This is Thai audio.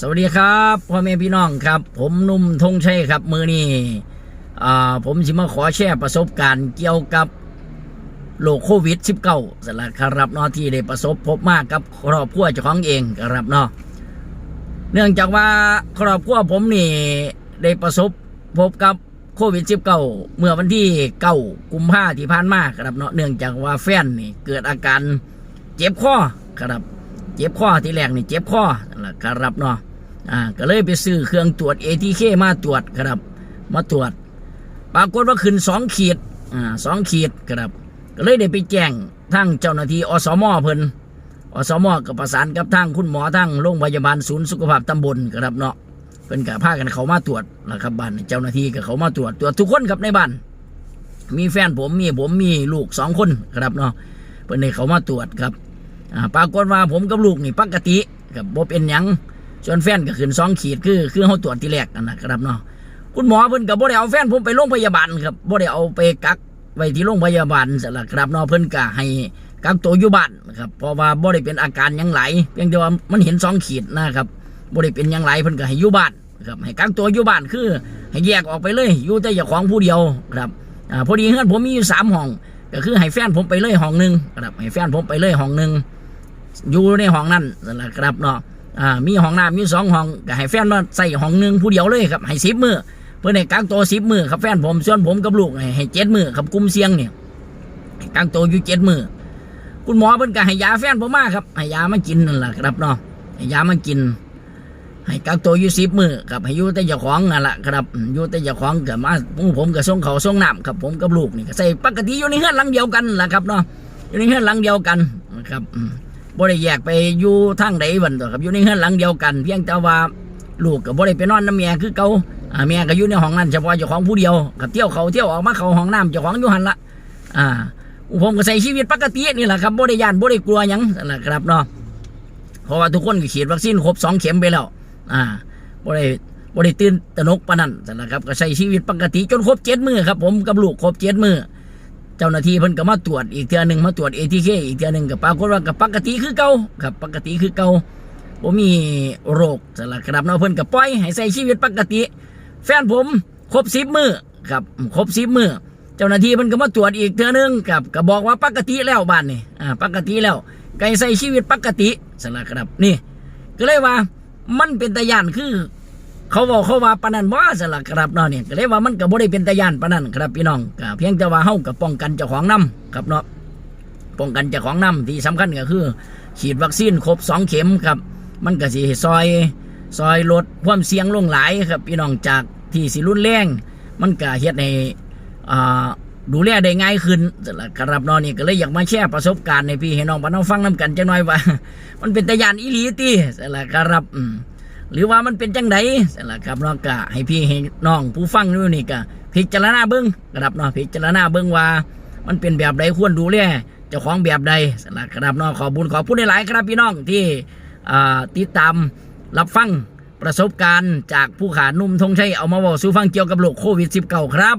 สวัสดีครับพ่อแม่พี่น้องครับ ผมนุ่มธงชัยครับ มือนี่ผมสิมาขอแชร์ประสบการณ์เกี่ยวกับโรคโควิด -19 สละครับเนาะที่ได้ประสบพบมากกับครอบครัวเจ้าของเองครับเนาะเนื่องจากว่าครอบครัวผมนี่ได้ประสบพบกับโควิด -19 เมื่อวันที่เก้ากุมภาที่ผ่านมาครับเนาะเนื่องจากว่าแฟนนี่เกิดอาการเจ็บคอครับ เจ็บคอที่แรกนี่เจ็บคอ ละครับเนาะอ่าก็เลยไปซื้อเครื่องตรวจ ATK มาตรวจครับ มาตรวจ ปรากฏว่าขึ้นสองขีดอ่าสองขีดครับ ก็เลยได้ไปแจ้งทั้งเจ้าหน้าที่อสมเพิ่นอสมก็ประสานกับทางคุณหมอทั้งโรงพยาบาลศูนย์สุขภาพตำบลครับเนาะเพิ่นก็พากันเขามาตรวจนะครับบ้านเจ้าหน้าที่ก็เขามาตรวจตรวจทุกคนครับในบ้าน มีแฟนผมมีผมมีลูกสองคนครับเนาะเพิ่นให้เขามาตรวจครับอ่าปรากฏว่าผมกับลูกนี่ปกติ กับบ่เป็นหยังส่วนแฟนก็ขึ้นสองขีดคือคือเขาตรวจที่แรกนั่นนะครับเนาะคุณหมอเพิ่นก็บ่ได้เอาแฟนผมไปโรงพยาบาลครับบ่ได้เอาไปกักไว้ที่โรงพยาบาลสละครับเนาะเพิ่นก็ให้กักตัวอยู่บ้านะครับเพราะว่าบ่ได้เป็นอาการยังไหลเพียงแต่ว่ามันเห็นสองขีดนะครับบ่ได้เป็นยังไหลเพิ่นก็ให้อยู่บ้านครับให้กักตัวอยู่บ้านคือ ให้แยกออกไปเลยอยู่แต่เจ้าของผู้เดียวครับอ่าพอดีเฮือนผมมีอยู่สามห้อง ก็คือให้แฟนผมไปเลยห้องหนึ่งครับให้แฟนผมไปเลยห้องหนึ่ง อยู่ในห้องนั้นนั่นแหละครับเนาะอ่ามีห้องน้ำมีสองห้องก็ให้แฟนนอนใส่ห้องหนึ่งผู้เดียวเลยครับให้สิบมือเพื่อนให้กักตัวสิบมือครับแฟนผมส่วนผมกับลูกให้เจ็ดมือครับกุมเสียงเนี่ยกักตัวอยู่เจ็ดมือคุณหมอเพิ่นก็ให้ยาแฟนผมมาครับให้ยามากินนั่นแหละครับเนาะให้ยามากิน ให้กักตัวอยู่สิบมือครับให้อยู่แต่เจ้าของนั่นแหละครับอยู่แต่เจ้าของกับมาหมู่ผมกับส่งเขาส่งน้ำครับผมกับลูกนี่ก็ใส่ปกติอยู่ในเฮือนหลังเดียวกันแหละครับเนาะอยู่ในเฮือนหลังเดียวกันนะครับ บ่ได้แยกไปอยู่ทางใดบันตัวครับอยู่ในเฮือนหลังเดียวกัน เพียงแต่ว่าลูกก็บ่ได้ไปนอนน้ำแม่คือเก่าอ่าแม่ก็อยู่ในห้องนั้นเฉพาะเจ้าของผู้เดียวก็เที่ยวเขาเที่ยวออกมาเขาห้องน้ำเจ้าของอยู่หันละอ่าผมก็ใช้ชีวิตปกตินี่แหละครับบ่ได้ยานบ่ได้กลัวยังนั่นแหละครับเนาะเพราะว่าทุกคนก็ฉีดวัคซีนครบสองเข็มไปแล้ว อ่าบ่ได้บ่ได้ตื่นตระหนกปานนั้นนะครับ ก็ใช้ชีวิตปกติจนครบเจ็ดมือครับ ผมกับลูกครบเจ็ดมือ เจ้าหน้าที่เพิ่นก็มาตรวจอีกเทื่อหนึ่งมาตรวจ ATK อีกเทื่อหนึ่งก็ปรากฏว่ากับปกติคือเก่าครับปกติคือเก่าบ่มีโรคสละครับเนาะเพิ่นก็ปล่อยให้ใช้ชีวิตปกติ แฟนผมครบสิบมือครับครบสิบมือเจ้าหน้าที่เพิ่นก็มาตรวจอีกเทื่อหนึงครับก็บอกว่าปกติแล้วบ้านนี่อ่าปกติแล้วไก่ใช้ชีวิตปกติสละครับนี่ ก็เลยว่ามันเป็นตะยานคือ เขาบอกเขาว่าปนันว่าสละครับเนาะเนี่ยก็เลยว่ามันก็บ่ได้เป็นตะยานปนันครับพี่น้องก็เพียงแต่ว่าเฮากับป้องกันเจ้าของนํครับเนาะป้องกันเจ้าของนํที่สำคัญก็คือ ฉีดวัคซีนครบสองเข็มครับ มันก็สิซอยซอยลดความเสี่ยงลงหลายครับพี่น้องจากที่สิรุนแรงมันก็เฮ็ดให้อ่าดูแลได้ง่ายขึ้นสละครับเนาะนี่ก็เลยอยากมาแชร์ประสบการณ์ในพี่ให้น้องพี่น้องฟังนํกันจังหน่อยว่า มันเป็นตะยานอีหลีติสละครับอืม หรือว่ามันเป็นจังไดนั่นแหละครับเนาะก็ให้พี่ให้น้องผู้ฟังอยู่นี่ก็พิจารณาเบิ้งครับเนาะพิจารณาเบิ้งว่า มันเป็นแบบใดควรดูแลเจ้าของแบบใดนั่นแหละครับเนาะขอบุญขอพูดหลายครับพี่น้องที่ติดตามรับฟังประสบการณ์จากผู้ขานุ่มธงชัยเอามาบอกสู่ฟังเกี่ยวกับโรคโควิด -19 ครับ